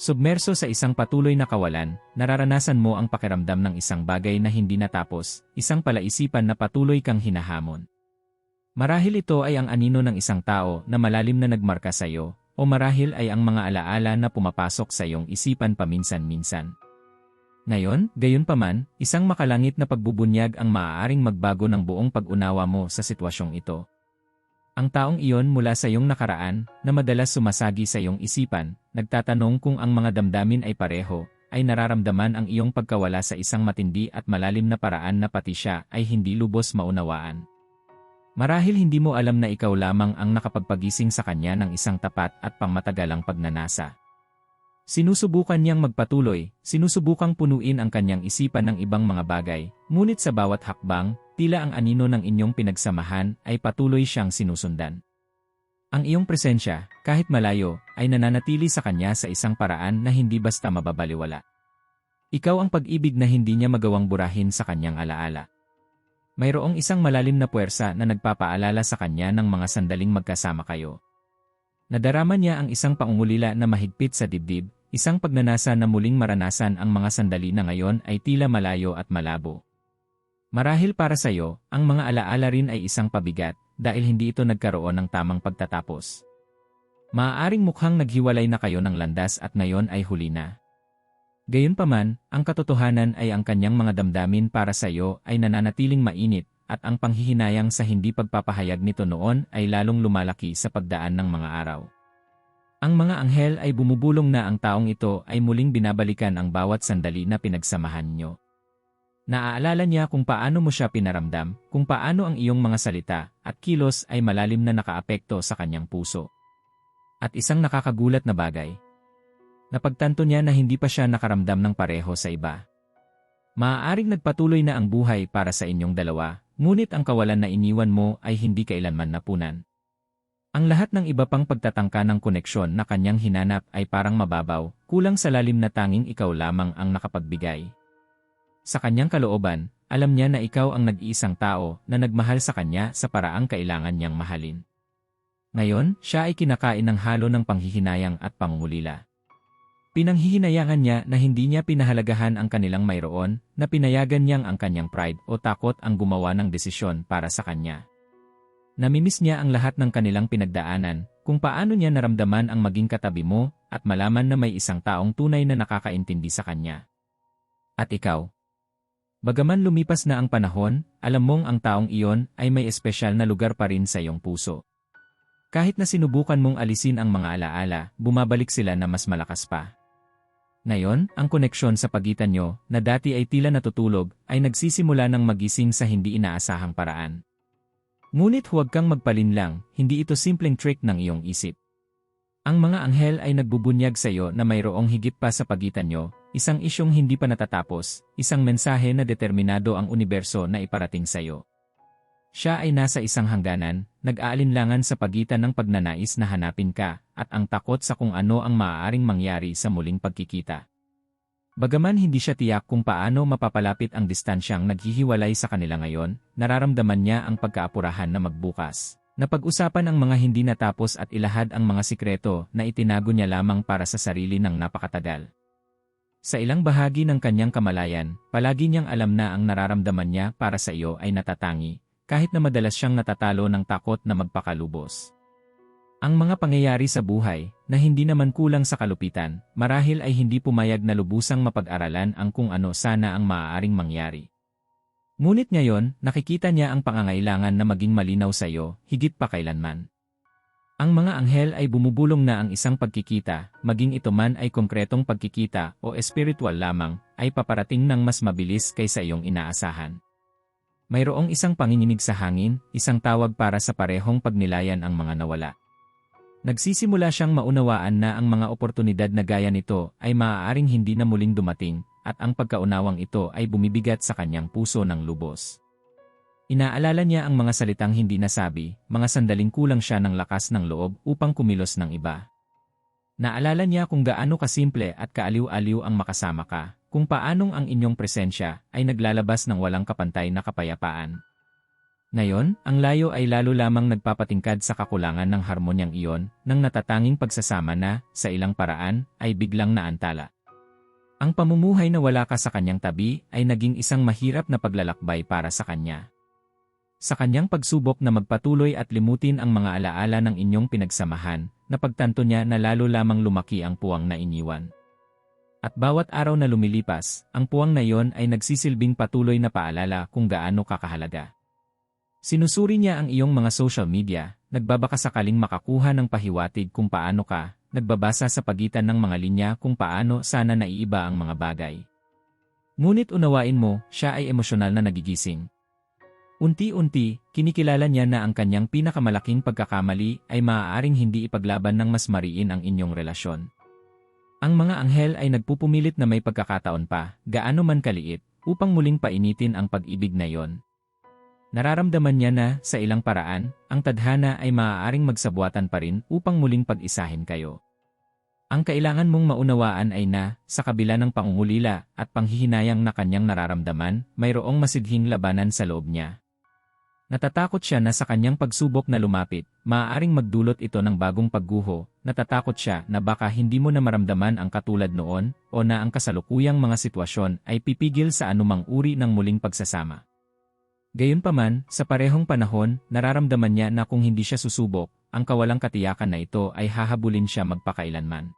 Submerso sa isang patuloy na kawalan, nararanasan mo ang pakiramdam ng isang bagay na hindi natapos, isang palaisipan na patuloy kang hinahamon. Marahil ito ay ang anino ng isang tao na malalim na nagmarka sa iyo, o marahil ay ang mga alaala na pumapasok sa iyong isipan paminsan-minsan. Ngayon, gayon paman, isang makalangit na pagbubunyag ang maaaring magbago ng buong pag-unawa mo sa sitwasyong ito. Ang taong iyon mula sa iyong nakaraan, na madalas sumasagi sa iyong isipan, nagtatanong kung ang mga damdamin ay pareho, ay nararamdaman ang iyong pagkawala sa isang matindi at malalim na paraan na pati siya ay hindi lubos maunawaan. Marahil hindi mo alam na ikaw lamang ang nakapagpagising sa kanya ng isang tapat at pangmatagalang pagnanasa. Sinusubukan niyang magpatuloy, sinusubukang punuin ang kanyang isipan ng ibang mga bagay, ngunit sa bawat hakbang, tila ang anino ng inyong pinagsamahan ay patuloy siyang sinusundan. Ang iyong presensya, kahit malayo, ay nananatili sa kanya sa isang paraan na hindi basta mababaliwala. Ikaw ang pag-ibig na hindi niya magawang burahin sa kanyang alaala. Mayroong isang malalim na puwersa na nagpapaalala sa kanya ng mga sandaling magkasama kayo. Nadarama niya ang isang paungulila na mahigpit sa dibdib, isang pagnanasa na muling maranasan ang mga sandali na ngayon ay tila malayo at malabo. Marahil para sa iyo, ang mga alaala rin ay isang pabigat, dahil hindi ito nagkaroon ng tamang pagtatapos. Maaaring mukhang naghiwalay na kayo ng landas at ngayon ay huli na. Gayunpaman, ang katotohanan ay ang kanyang mga damdamin para sa iyo ay nananatiling mainit, at ang panghihinayang sa hindi pagpapahayag nito noon ay lalong lumalaki sa pagdaan ng mga araw. Ang mga anghel ay bumubulong na ang taong ito ay muling binabalikan ang bawat sandali na pinagsamahan nyo. Naaalala niya kung paano mo siya pinaramdam, kung paano ang iyong mga salita at kilos ay malalim na nakaapekto sa kanyang puso. At isang nakakagulat na bagay. Napagtanto niya na hindi pa siya nakaramdam ng pareho sa iba. Maaaring nagpatuloy na ang buhay para sa inyong dalawa, Ngunit ang kawalan na iniwan mo ay hindi kailanman napunan. Ang lahat ng iba pang pagtatangka ng koneksyon na kanyang hinanap ay parang mababaw, kulang sa lalim na tanging ikaw lamang ang nakapagbigay. Sa kanyang kalooban, alam niya na ikaw ang nag-iisang tao na nagmahal sa kanya sa paraang kailangan niyang mahalin. Ngayon, siya ay kinakain ng halo ng panghihinayang at pangungulila. Pinanghihinayangan niya na hindi niya pinahalagahan ang kanilang mayroon, na pinayagan niyang ang kanyang pride o takot ang gumawa ng desisyon para sa kanya. Namimiss niya ang lahat ng kanilang pinagdaanan, kung paano niya naramdaman ang maging katabi mo, at malaman na may isang taong tunay na nakakaintindi sa kanya. At ikaw? Bagaman lumipas na ang panahon, alam mong ang taong iyon ay may espesyal na lugar pa rin sa iyong puso. Kahit na sinubukan mong alisin ang mga alaala, bumabalik sila na mas malakas pa. Ngayon, ang koneksyon sa pagitan nyo, na dati ay tila natutulog, ay nagsisimula ng magising sa hindi inaasahang paraan. Ngunit huwag kang magpalinlang, hindi ito simpleng trick ng iyong isip. Ang mga anghel ay nagbubunyag sa iyo na mayroong higit pa sa pagitan nyo, isang isyong hindi pa natatapos, isang mensahe na determinado ang universo na iparating sa iyo. Siya ay nasa isang hangganan, nag-aalinlangan sa pagitan ng pagnanais na hanapin ka, at ang takot sa kung ano ang maaaring mangyari sa muling pagkikita. Bagaman hindi siya tiyak kung paano mapapalapit ang distansyang naghihiwalay sa kanila ngayon, nararamdaman niya ang pagkaapurahan na magbukas. Napag-usapan ang mga hindi natapos at ilahad ang mga sikreto na itinago niya lamang para sa sarili ng napakatagal. Sa ilang bahagi ng kanyang kamalayan, palagi niyang alam na ang nararamdaman niya para sa iyo ay natatangi, kahit na madalas siyang natatalo ng takot na magpakalubos. Ang mga pangyayari sa buhay, na hindi naman kulang sa kalupitan, marahil ay hindi pumayag na lubusang mapag-aralan ang kung ano sana ang maaaring mangyari. Ngunit ngayon, nakikita niya ang pangangailangan na maging malinaw sa iyo, higit pa kailanman. Ang mga anghel ay bumubulong na ang isang pagkikita, maging ito man ay konkretong pagkikita o espiritual lamang, ay paparating ng mas mabilis kaysa iyong inaasahan. Mayroong isang panginginig sa hangin, isang tawag para sa parehong pagnilayan ang mga nawala. Nagsisimula siyang maunawaan na ang mga oportunidad na gaya nito ay maaaring hindi na muling dumating, at ang pagkaunawang ito ay bumibigat sa kanyang puso ng lubos. Inaalala niya ang mga salitang hindi nasabi, mga sandaling kulang siya ng lakas ng loob upang kumilos ng iba. Naalala niya kung gaano kasimple at kaaliw-aliw ang makasama ka, kung paanong ang inyong presensya ay naglalabas ng walang kapantay na kapayapaan. Ngayon, ang layo ay lalo lamang nagpapatingkad sa kakulangan ng harmonyang iyon ng natatanging pagsasama na, sa ilang paraan, ay biglang naantala. Ang pamumuhay na wala ka sa kanyang tabi ay naging isang mahirap na paglalakbay para sa kanya. Sa kanyang pagsubok na magpatuloy at limutin ang mga alaala ng inyong pinagsamahan, napagtanto niya na lalo lamang lumaki ang puwang na iniwan. At bawat araw na lumilipas, ang puwang na iyon ay nagsisilbing patuloy na paalala kung gaano kakahalaga. Sinusuri niya ang iyong mga social media, nagbabaka sakaling makakuha ng pahiwatig kung paano ka, nagbabasa sa pagitan ng mga linya kung paano sana naiiba ang mga bagay. Ngunit unawain mo, siya ay emosyonal na nagigising. Unti-unti, kinikilala niya na ang kanyang pinakamalaking pagkakamali ay maaaring hindi ipaglaban ng mas mariin ang inyong relasyon. Ang mga anghel ay nagpupumilit na may pagkakataon pa, gaano man kaliit, upang muling painitin ang pag-ibig na yon. Nararamdaman niya na, sa ilang paraan, ang tadhana ay maaaring magsabuatan pa rin upang muling pag-isahin kayo. Ang kailangan mong maunawaan ay na, sa kabila ng pangungulila at panghihinayang na kanyang nararamdaman, mayroong masidhing labanan sa loob niya. Natatakot siya na sa kanyang pagsubok na lumapit, maaaring magdulot ito ng bagong pagguho, natatakot siya na baka hindi mo na maramdaman ang katulad noon, o na ang kasalukuyang mga sitwasyon ay pipigil sa anumang uri ng muling pagsasama. Gayunpaman, sa parehong panahon, nararamdaman niya na kung hindi siya susubok, ang kawalang katiyakan na ito ay hahabulin siya magpakailanman.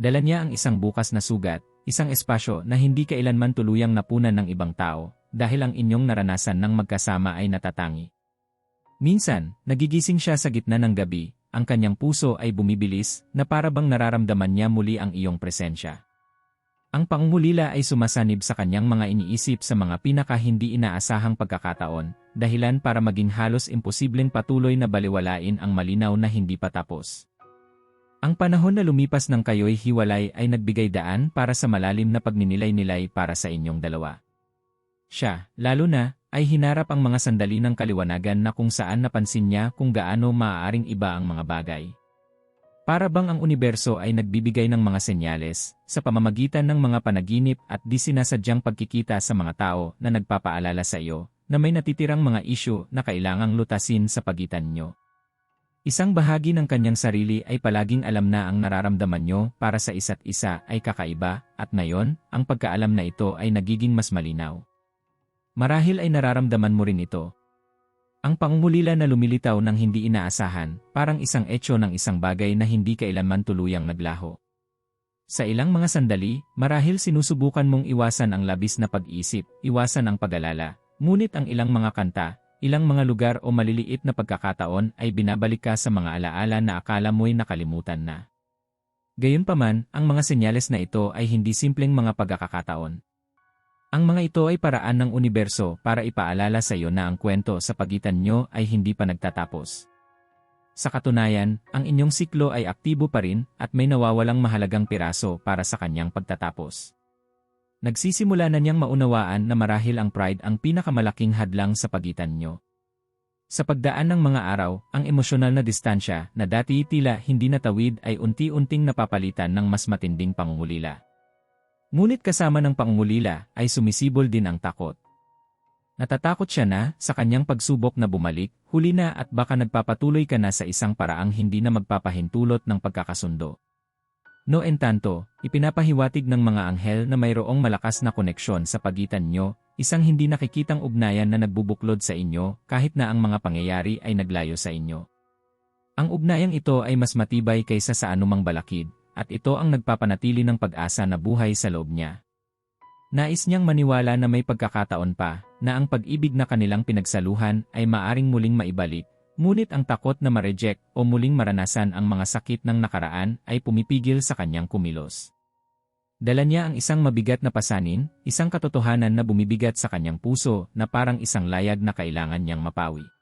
Dala niya ang isang bukas na sugat, isang espasyo na hindi kailanman tuluyang napunan ng ibang tao, dahil ang inyong naranasan ng magkasama ay natatangi. Minsan, nagigising siya sa gitna ng gabi, ang kanyang puso ay bumibilis na para bang nararamdaman niya muli ang iyong presensya. Ang pangungulila ay sumasanib sa kanyang mga iniisip sa mga pinaka hindi inaasahang pagkakataon, dahilan para maging halos imposibleng patuloy na baliwalain ang malinaw na hindi pa tapos. Ang panahon na lumipas ng kayo'y hiwalay ay nagbigay daan para sa malalim na pagninilay-nilay para sa inyong dalawa. Siya, lalo na, ay hinarap ang mga sandali ng kaliwanagan na kung saan napansin niya kung gaano maaaring iba ang mga bagay. Para bang ang universo ay nagbibigay ng mga senyales sa pamamagitan ng mga panaginip at di sinasadyang pagkikita sa mga tao na nagpapaalala sa iyo na may natitirang mga isyu na kailangang lutasin sa pagitan nyo. Isang bahagi ng kanyang sarili ay palaging alam na ang nararamdaman nyo para sa isa't isa ay kakaiba at ngayon, ang pagkaalam na ito ay nagiging mas malinaw. Marahil ay nararamdaman mo rin ito ang pangungulila na lumilitaw ng hindi inaasahan, parang isang etyo ng isang bagay na hindi kailanman tuluyang naglaho. Sa ilang mga sandali, marahil sinusubukan mong iwasan ang labis na pag-isip, iwasan ang pag-alala, ngunit ang ilang mga kanta, ilang mga lugar o maliliit na pagkakataon ay binabalik ka sa mga alaala na akala mo'y nakalimutan na. Gayunpaman, ang mga senyales na ito ay hindi simpleng mga pagkakataon. Ang mga ito ay paraan ng universo para ipaalala sa iyo na ang kwento sa pagitan nyo ay hindi pa nagtatapos. Sa katunayan, ang inyong siklo ay aktibo pa rin at may nawawalang mahalagang piraso para sa kanyang pagtatapos. Nagsisimula na niyang maunawaan na marahil ang pride ang pinakamalaking hadlang sa pagitan nyo. Sa pagdaan ng mga araw, ang emosyonal na distansya na dati tila hindi natawid ay unti-unting napapalitan ng mas matinding pangungulila. Ngunit kasama ng pangungulila ay sumisibol din ang takot. Natatakot siya na, sa kanyang pagsubok na bumalik, huli na at baka nagpapatuloy ka na sa isang paraang hindi na magpapahintulot ng pagkakasundo. No entanto, ipinapahiwatig ng mga anghel na mayroong malakas na koneksyon sa pagitan nyo, isang hindi nakikitang ugnayan na nagbubuklod sa inyo kahit na ang mga pangyayari ay naglayo sa inyo. Ang ugnayang ito ay mas matibay kaysa sa anumang balakid, at ito ang nagpapanatili ng pag-asa na buhay sa loob niya. Nais niyang maniwala na may pagkakataon pa na ang pag-ibig na kanilang pinagsaluhan ay maaring muling maibalik, ngunit ang takot na ma-reject o muling maranasan ang mga sakit ng nakaraan ay pumipigil sa kanyang kumilos. Dala niya ang isang mabigat na pasanin, isang katotohanan na bumibigat sa kanyang puso na parang isang layag na kailangan niyang mapawi.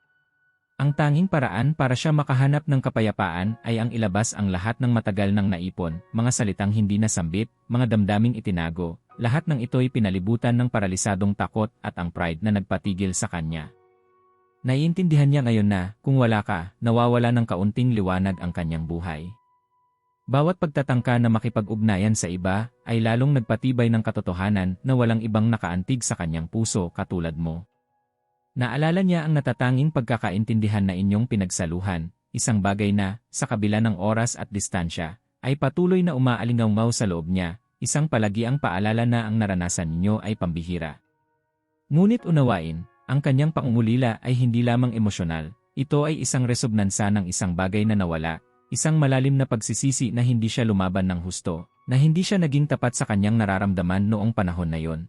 Ang tanging paraan para siya makahanap ng kapayapaan ay ang ilabas ang lahat ng matagal nang naipon, mga salitang hindi nasambit, mga damdaming itinago, lahat ng ito'y pinalibutan ng paralisadong takot at ang pride na nagpatigil sa kanya. Naiintindihan niya ngayon na, kung wala ka, nawawala ng kaunting liwanag ang kanyang buhay. Bawat pagtatangka na makipag-ugnayan sa iba, ay lalong nagpatibay ng katotohanan na walang ibang nakaantig sa kanyang puso katulad mo. Naalala niya ang natatanging pagkakaintindihan na inyong pinagsaluhan, isang bagay na, sa kabila ng oras at distansya, ay patuloy na umaalingaw sa loob niya, isang palagiang paalala na ang naranasan ninyo ay pambihira. Ngunit unawain, ang kanyang pangungulila ay hindi lamang emosyonal, ito ay isang resognansa ng isang bagay na nawala, isang malalim na pagsisisi na hindi siya lumaban ng husto, na hindi siya naging tapat sa kanyang nararamdaman noong panahon na yon.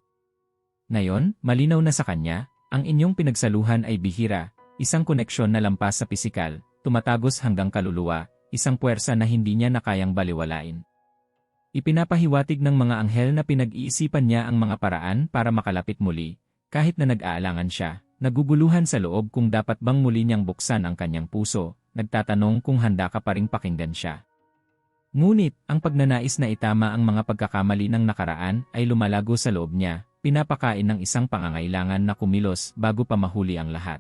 Ngayon, malinaw na sa kanya, ang inyong pinagsaluhan ay bihira, isang koneksyon na lampas sa pisikal, tumatagos hanggang kaluluwa, isang puwersa na hindi niya nakayang baliwalain. Ipinapahiwatig ng mga anghel na pinag-iisipan niya ang mga paraan para makalapit muli, kahit na nag-aalangan siya, naguguluhan sa loob kung dapat bang muli niyang buksan ang kanyang puso, nagtatanong kung handa ka pa ring pakinggan siya. Ngunit, ang pagnanais na itama ang mga pagkakamali ng nakaraan ay lumalago sa loob niya, pinapakain ng isang pangangailangan na kumilos bago pa mahuli ang lahat.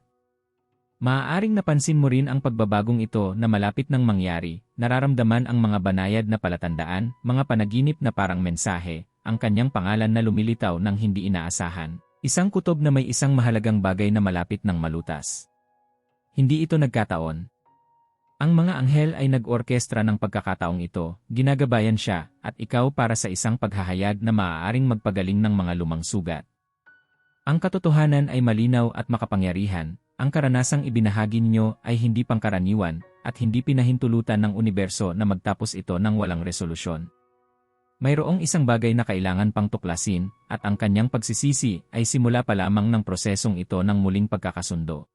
Maaaring napansin mo rin ang pagbabagong ito na malapit nang mangyari, nararamdaman ang mga banayad na palatandaan, mga panaginip na parang mensahe, ang kanyang pangalan na lumilitaw ng hindi inaasahan. Isang kutob na may isang mahalagang bagay na malapit ng malutas. Hindi ito nagkataon, ang mga anghel ay nag-orkestra ng pagkakataong ito, ginagabayan siya, at ikaw para sa isang paghahayag na maaaring magpagaling ng mga lumang sugat. Ang katotohanan ay malinaw at makapangyarihan, ang karanasang ibinahagi ninyo ay hindi pangkaraniwan, at hindi pinahintulutan ng universo na magtapos ito ng walang resolusyon. Mayroong isang bagay na kailangan pang tuklasin, at ang kanyang pagsisisi ay simula pa lamang ng prosesong ito ng muling pagkakasundo.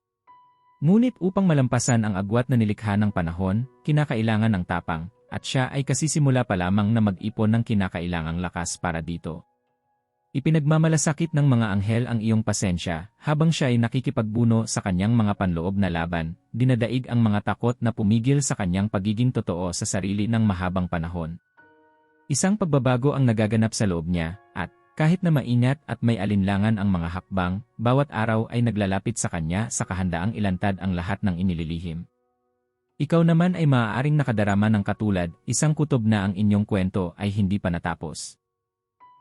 Ngunit upang malampasan ang agwat na nilikha ng panahon, kinakailangan ng tapang, at siya ay kasisimula pa lamang na mag-ipon ng kinakailangang lakas para dito. Ipinagmamalasakit ng mga anghel ang iyong pasensya, habang siya ay nakikipagbuno sa kanyang mga panloob na laban, dinadaig ang mga takot na pumigil sa kanyang pagiging totoo sa sarili ng mahabang panahon. Isang pagbabago ang nagaganap sa loob niya, at kahit na maingat at may alinlangan ang mga hakbang, bawat araw ay naglalapit sa kanya sa kahandaang ilantad ang lahat ng inililihim. Ikaw naman ay maaaring nakadarama ng katulad, isang kutob na ang inyong kwento ay hindi pa natapos.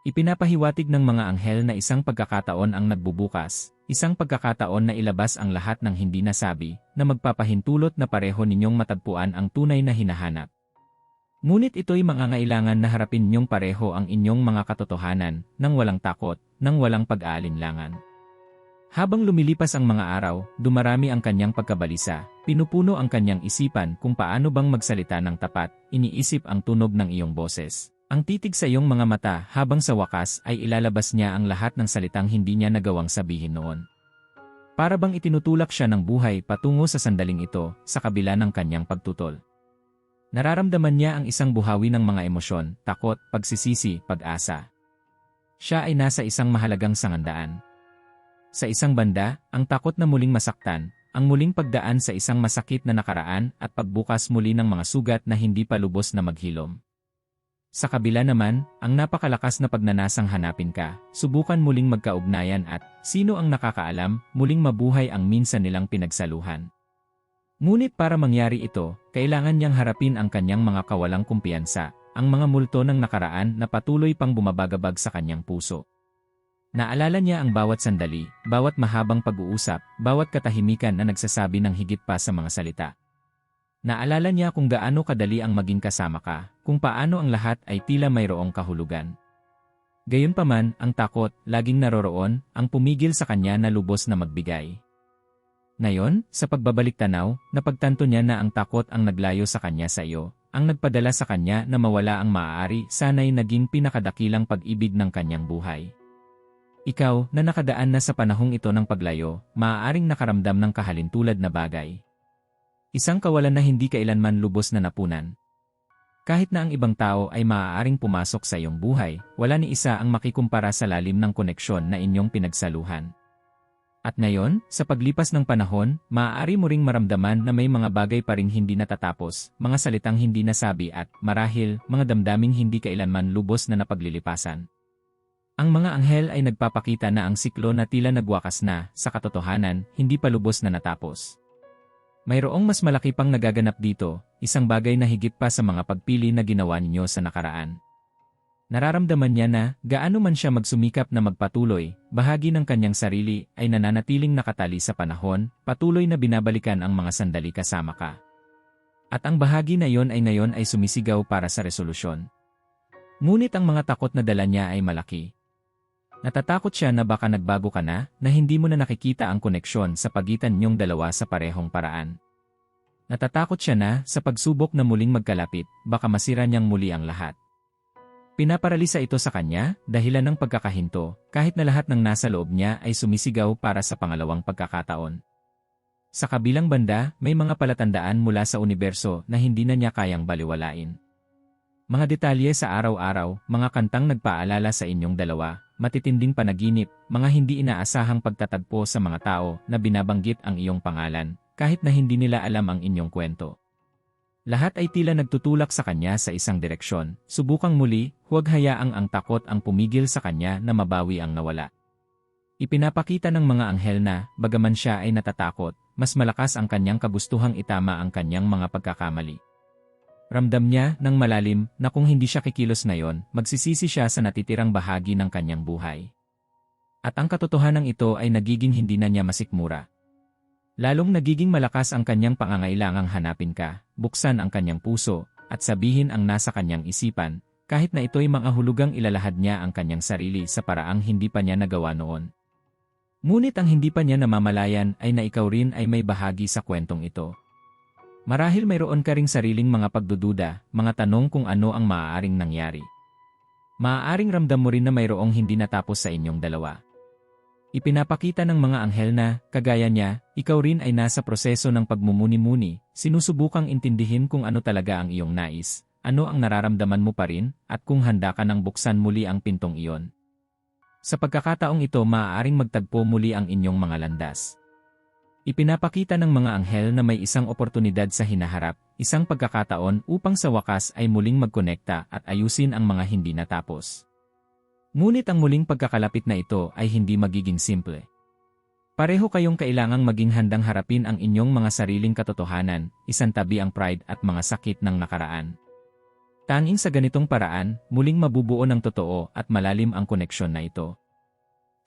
Ipinapahiwatig ng mga anghel na isang pagkakataon ang nagbubukas, isang pagkakataon na ilabas ang lahat ng hindi nasabi, na magpapahintulot na pareho ninyong matagpuan ang tunay na hinahanap. Ngunit ito'y mangangailangan na harapin niyong pareho ang inyong mga katotohanan, nang walang takot, nang walang pag-aalinlangan. Habang lumilipas ang mga araw, dumarami ang kanyang pagkabalisa, pinupuno ang kanyang isipan kung paano bang magsalita ng tapat, iniisip ang tunog ng iyong boses. Ang titig sa iyong mga mata habang sa wakas ay ilalabas niya ang lahat ng salitang hindi niya nagawang sabihin noon. Para bang itinutulak siya ng buhay patungo sa sandaling ito, sa kabila ng kanyang pagtutol. Nararamdaman niya ang isang buhawi ng mga emosyon, takot, pagsisisi, pag-asa. Siya ay nasa isang mahalagang sangandaan. Sa isang banda, ang takot na muling masaktan, ang muling pagdaan sa isang masakit na nakaraan at pagbukas muli ng mga sugat na hindi pa lubos na maghilom. Sa kabila naman, ang napakalakas na pagnanasang hanapin ka, subukan muling magkaugnayan at, sino ang nakakaalam, muling mabuhay ang minsan nilang pinagsaluhan. Ngunit para mangyari ito, kailangan niyang harapin ang kanyang mga kawalang kumpiyansa, ang mga multo ng nakaraan na patuloy pang bumabagabag sa kanyang puso. Naalala niya ang bawat sandali, bawat mahabang pag-uusap, bawat katahimikan na nagsasabi ng higit pa sa mga salita. Naalala niya kung gaano kadali ang maging kasama ka, kung paano ang lahat ay tila mayroong kahulugan. Gayunpaman, ang takot, laging naroroon, ang pumigil sa kanya na lubos na magbigay. Ngayon, sa pagbabalik tanaw, napagtanto niya na ang takot ang naglayo sa kanya sa iyo, ang nagpadala sa kanya na mawala ang maaari sana'y naging pinakadakilang pag-ibig ng kanyang buhay. Ikaw, na nakadaan na sa panahong ito ng paglayo, maaaring nakaramdam ng kahalintulad na bagay. Isang kawalan na hindi kailanman lubos na napunan. Kahit na ang ibang tao ay maaaring pumasok sa iyong buhay, wala ni isa ang makikumpara sa lalim ng koneksyon na inyong pinagsaluhan. At ngayon, sa paglipas ng panahon, maaari mo ring maramdaman na may mga bagay pa ring hindi natatapos, mga salitang hindi nasabi at, marahil, mga damdaming hindi kailanman lubos na napaglilipasan. Ang mga anghel ay nagpapakita na ang siklo na tila nagwakas na, sa katotohanan, hindi pa lubos na natapos. Mayroong mas malaki pang nagaganap dito, isang bagay na higit pa sa mga pagpili na ginawa ninyo sa nakaraan. Nararamdaman niya na, gaano man siya magsumikap na magpatuloy, bahagi ng kanyang sarili ay nananatiling nakatali sa panahon, patuloy na binabalikan ang mga sandali kasama ka. At ang bahagi na yon ay ngayon ay sumisigaw para sa resolusyon. Ngunit ang mga takot na dala niya ay malaki. Natatakot siya na baka nagbago ka na, na hindi mo na nakikita ang koneksyon sa pagitan niyong dalawa sa parehong paraan. Natatakot siya na, sa pagsubok na muling magkalapit, baka masira niyang muli ang lahat. Pinaparalisa ito sa kanya, dahilan ng pagkakahinto, kahit na lahat ng nasa loob niya ay sumisigaw para sa pangalawang pagkakataon. Sa kabilang banda, may mga palatandaan mula sa universo na hindi na niya kayang baliwalain. Mga detalye sa araw-araw, mga kantang nagpaalala sa inyong dalawa, matitinding panaginip, mga hindi inaasahang pagtatagpo sa mga tao na binabanggit ang iyong pangalan, kahit na hindi nila alam ang inyong kwento. Lahat ay tila nagtutulak sa kanya sa isang direksyon. Subukang muli, huwag hayaang ang takot ang pumigil sa kanya na mabawi ang nawala. Ipinapakita ng mga anghel na, bagaman siya ay natatakot, mas malakas ang kanyang kagustuhang itama ang kanyang mga pagkakamali. Ramdam niya ng malalim na kung hindi siya kikilos ngayon, magsisisi siya sa natitirang bahagi ng kanyang buhay. At ang katotohanan ito ay nagiging hindi na niya masikmura. Lalong nagiging malakas ang kanyang pangangailangang hanapin ka, buksan ang kanyang puso, at sabihin ang nasa kanyang isipan, kahit na ito'y mga hulugang ilalahad niya ang kanyang sarili sa paraang hindi pa niya nagawa noon. Ngunit ang hindi pa niya namamalayan ay na ikaw rin ay may bahagi sa kwentong ito. Marahil mayroon ka ring sariling mga pagdududa, mga tanong kung ano ang maaaring nangyari. Maaaring ramdam mo rin na mayroong hindi natapos sa inyong dalawa. Ipinapakita ng mga anghel na, kagaya niya, ikaw rin ay nasa proseso ng pagmumuni-muni, sinusubukang intindihin kung ano talaga ang iyong nais, ano ang nararamdaman mo pa rin, at kung handa ka nang buksan muli ang pintong iyon. Sa pagkakataong ito maaaring magtagpo muli ang inyong mga landas. Ipinapakita ng mga anghel na may isang oportunidad sa hinaharap, isang pagkakataon upang sa wakas ay muling magkonekta at ayusin ang mga hindi natapos. Ngunit ang muling pagkakalapit na ito ay hindi magiging simple. Pareho kayong kailangang maging handang harapin ang inyong mga sariling katotohanan, isantabi ang pride at mga sakit ng nakaraan. Tanging sa ganitong paraan, muling mabubuo ng totoo at malalim ang koneksyon na ito.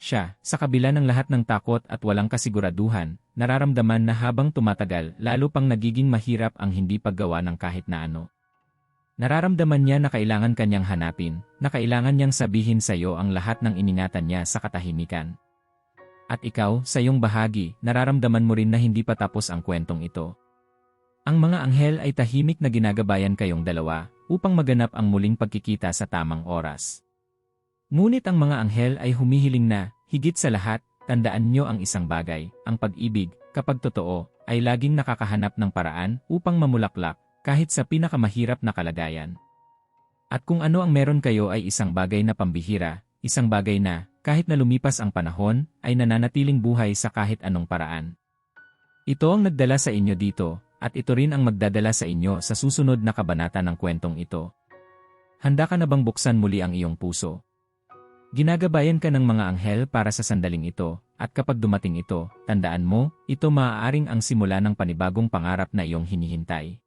Siya, sa kabila ng lahat ng takot at walang kasiguraduhan, nararamdaman na habang tumatagal lalo pang nagiging mahirap ang hindi paggawa ng kahit na ano. Nararamdaman niya na kailangan kanyang hanapin, na kailangan niyang sabihin sa iyo ang lahat ng iningatan niya sa katahimikan. At ikaw, sa iyong bahagi, nararamdaman mo rin na hindi pa tapos ang kwentong ito. Ang mga anghel ay tahimik na ginagabayan kayong dalawa upang maganap ang muling pagkikita sa tamang oras. Ngunit ang mga anghel ay humihiling na, higit sa lahat, tandaan niyo ang isang bagay, ang pag-ibig, kapag totoo, ay laging nakakahanap ng paraan upang mamulaklak kahit sa pinakamahirap na kalagayan. At kung ano ang meron kayo ay isang bagay na pambihira, isang bagay na, kahit na lumipas ang panahon, ay nananatiling buhay sa kahit anong paraan. Ito ang nagdala sa inyo dito, at ito rin ang magdadala sa inyo sa susunod na kabanata ng kwentong ito. Handa ka na bang buksan muli ang iyong puso? Ginagabayan ka ng mga anghel para sa sandaling ito, at kapag dumating ito, tandaan mo, ito maaaring ang simula ng panibagong pangarap na iyong hinihintay.